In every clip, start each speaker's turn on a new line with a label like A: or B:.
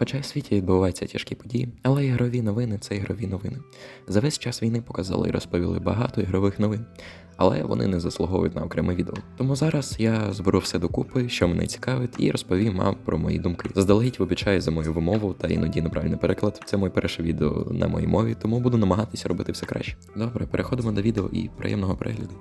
A: Хоча в світі відбуваються тяжкі події, але ігрові новини це ігрові новини. За весь час війни показали і розповіли багато ігрових новин, але вони не заслуговують на окреме відео. Тому зараз я зберу все докупи, що мене цікавить, і розповім вам про мої думки. Заздалегідь вибачаю за мою вимову та іноді неправильний переклад. Це моє перше відео на моїй мові, тому буду намагатися робити все краще. Добре, переходимо до відео і приємного перегляду.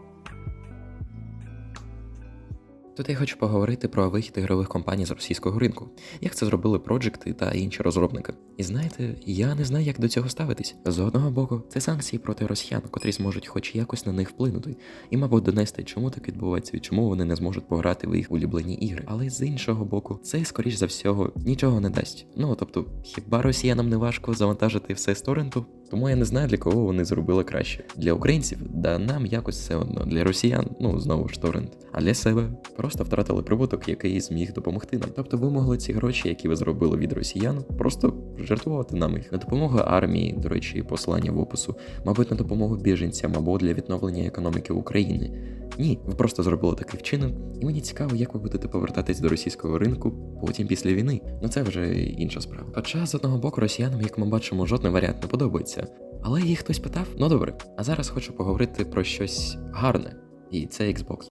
A: Тут я хочу поговорити про вихід ігрових компаній з російського ринку, як це зробили проджекти та інші розробники. І знаєте, я не знаю, як до цього ставитись. З одного боку, це санкції проти росіян, котрі зможуть хоч якось на них вплинути, і, мабуть, донести, чому так відбувається і чому вони не зможуть пограти в їх улюблені ігри. Але з іншого боку, це, скоріш за всього, нічого не дасть. Ну тобто, хіба росіянам не важко завантажити все з торренту? Тому я не знаю, для кого вони зробили краще. Для українців, да нам якось все одно. Для росіян, ну знову ж торрент. А для себе просто втратили прибуток, який зміг допомогти нам. Тобто ви могли ці гроші, які ви зробили від росіян, просто жертвувати нам їх на допомогу армії, до речі, послання в опису, мабуть, на допомогу біженцям або для відновлення економіки України. Ні, ви просто зробили такий вчинок, і мені цікаво, як ви будете повертатись до російського ринку потім після війни. Ну це вже інша справа. Хоча з одного боку росіянам, як ми бачимо, жодний варіант не подобається. Але їх хтось питав? Ну добре. А зараз хочу поговорити про щось гарне, і це Xbox.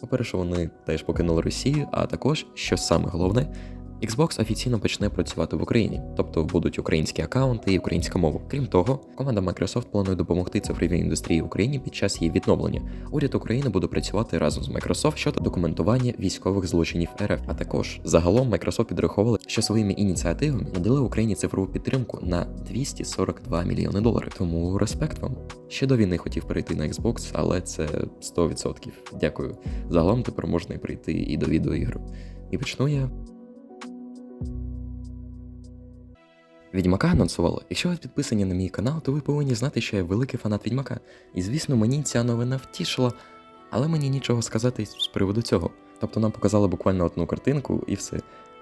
A: По-перше, вони теж покинули Росію, а також, що саме головне, Xbox офіційно почне працювати в Україні, тобто будуть українські аккаунти і українська мова. Крім того, команда Microsoft планує допомогти цифровій індустрії Україні під час її відновлення. Уряд України буде працювати разом з Microsoft щодо документування військових злочинів РФ. А також загалом Microsoft підраховували, що своїми ініціативами надали Україні цифрову підтримку на 242 мільйони доларів. Тому респект вам. Ще до війни хотів перейти на Xbox, але це 100%. Дякую. Загалом тепер можна і прийти і до відеоігр. І почну я. Відьмака анонсували. Якщо ви підписані на мій канал, то ви повинні знати, що я великий фанат Відьмака. І звісно, мені ця новина втішила, але мені нічого сказати з приводу цього. Тобто нам показали буквально одну картинку і все.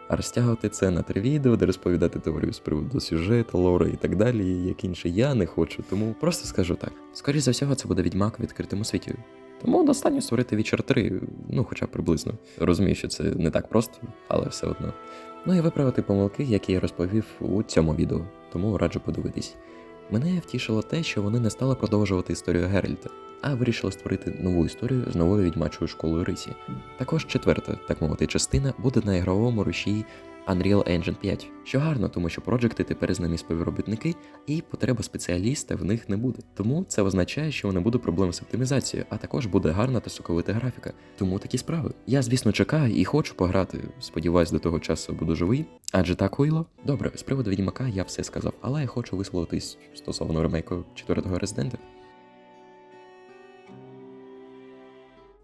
A: А розтягувати це на три відео, де розповідати теорію з приводу сюжету, лора і так далі, як інше, я не хочу. Тому просто скажу так: скоріше за всього, це буде відьмак в відкритому світі. Тому достатньо створити Witcher 3, ну хоча б приблизно. Розумію, що це не так просто, але все одно. Ну і виправити помилки, які я розповів у цьому відео, тому раджу подивитись. Мене втішило те, що вони не стали продовжувати історію Геральта, а вирішили створити нову історію з новою відьмачою школою Рисі. Також четверта, так мовити, частина буде на ігровому рушії Unreal Engine 5, що гарно, тому що проджекти тепер з ними співробітники, і потреба спеціаліста в них не буде. Тому це означає, що не буде проблем з оптимізацією, а також буде гарна та соковита графіка. Тому такі справи. Я, звісно, чекаю і хочу пограти. Сподіваюсь, до того часу буду живий. Адже так вийло. Добре, з приводу відьмака я все сказав, але я хочу висловитись стосовно ремейку четвертого резидента.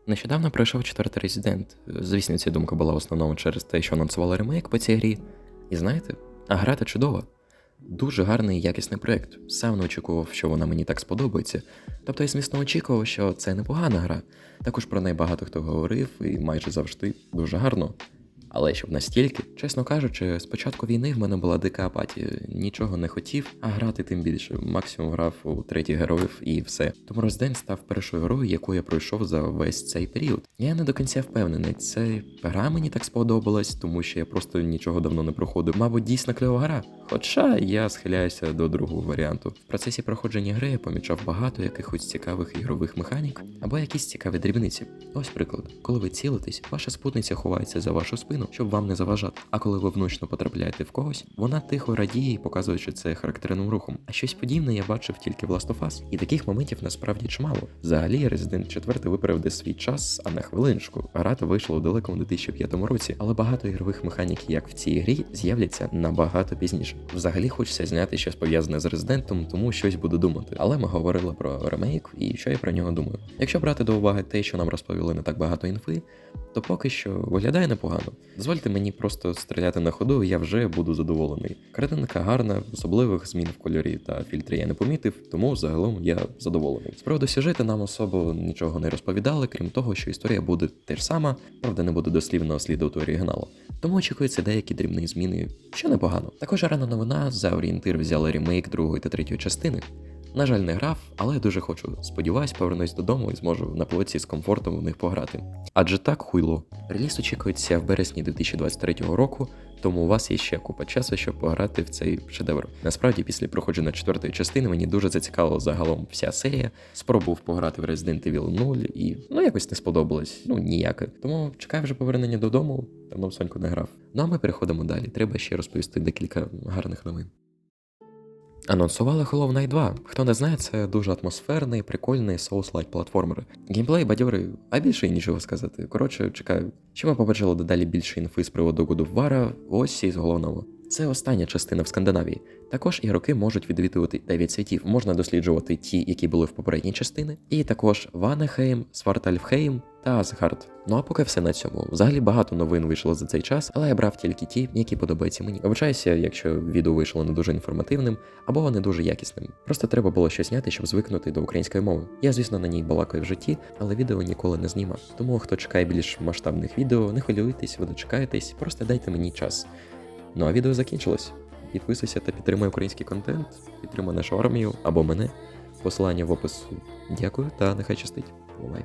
A: Нещодавно пройшов четвертий резидент. Звісно, ця думка була основному через те, що анонсували ремейк по цій грі. І знаєте, а гра та чудова. Дуже гарний і якісний проект. Сам не очікував, що вона мені так сподобається. Тобто я звісно очікував, що це непогана гра. Також про неї багато хто говорив, і майже завжди дуже гарно. Але щоб настільки, чесно кажучи, з початку війни в мене була дика апатія, нічого не хотів, а грати тим більше. Максимум грав у третіх героїв і все. Тому Роздень став першою грою, яку я пройшов за весь цей період. Я не до кінця впевнений, це гра мені так сподобалась, тому що я просто нічого давно не проходив. Мабуть, дійсно кльова гра. Хоча я схиляюся до другого варіанту. В процесі проходження гри я помічав багато якихось цікавих ігрових механік або якісь цікаві дрібниці. Ось приклад, коли ви цілитесь, ваша спутниця ховається за вашу спину, щоб вам не заважати. А коли ви внучно потрапляєте в когось, вона тихо радіє що це характерним рухом. А щось подібне я бачив тільки в Last of Us. І таких моментів насправді чимало. Взагалі, Resident 4 виправив свій час, а на хвилиночку. Гра вийшла у далекому 2005 році, але багато ігрових механік, як в цій грі, з'являться набагато пізніше. Взагалі хочеться зняти щось пов'язане з резидентом, тому щось буду думати. Але ми говорили про ремейк і що я про нього думаю. Якщо брати до уваги те, що нам розповіли не так багато інфи, то поки що виглядає непогано. Дозвольте мені просто стріляти на ходу, і я вже буду задоволений. Картинка гарна, особливих змін в кольорі та фільтрі я не помітив, тому загалом я задоволений. З приводу сюжету нам особо нічого не розповідали, крім того, що історія буде теж сама, правда, не буде дослівно слідувати оригіналу. Тому очікуються деякі дрібні зміни, що непогано. Також рано новина за орієнтир взяли ремейк другої та третьої частини. На жаль, не грав, але дуже хочу. Сподіваюсь, повернусь додому і зможу на плоці з комфортом в них пограти. Адже так хуйло. Реліз очікується в березні 2023 року, тому у вас є ще купа часу, щоб пограти в цей шедевр. Насправді, після проходження четвертої частини мені дуже зацікавила загалом вся серія. Спробував пограти в Resident Evil 0 і ну якось не сподобалось. Ну ніяке. Тому чекаю вже повернення додому. Давно в Соньку не грав. Ну а ми переходимо далі. Треба ще розповісти декілька гарних новин. Анонсували Hollow Knight 2. Хто не знає, це дуже атмосферний, прикольний соус-лайк платформер. Геймплей бадьорий, а більше нічого сказати. Коротше, чекаю. Чи ми побачили дедалі більше інфи з приводу God of War, ось і з головного. Це остання частина в Скандинавії. Також ігроки можуть відвідувати 9 світів. Можна досліджувати ті, які були в попередній частини, і також Ванехейм, Свартальфхейм та Асгард. Ну а поки все на цьому. Взагалі багато новин вийшло за цей час, але я брав тільки ті, які подобаються мені. Вибачаюся, якщо відео вийшло не дуже інформативним або не дуже якісним. Просто треба було щось зняти, щоб звикнути до української мови. Я, звісно, на ній балакаю в житті, але відео ніколи не знімав. Тому хто чекає більш масштабних відео, не хвилюйтесь, ви дочекаєтесь, просто дайте мені час. Ну а відео закінчилось. Підписуйся та підтримай український контент, підтримай нашу армію або мене. Посилання в опису. Дякую та нехай щастить. Бувай.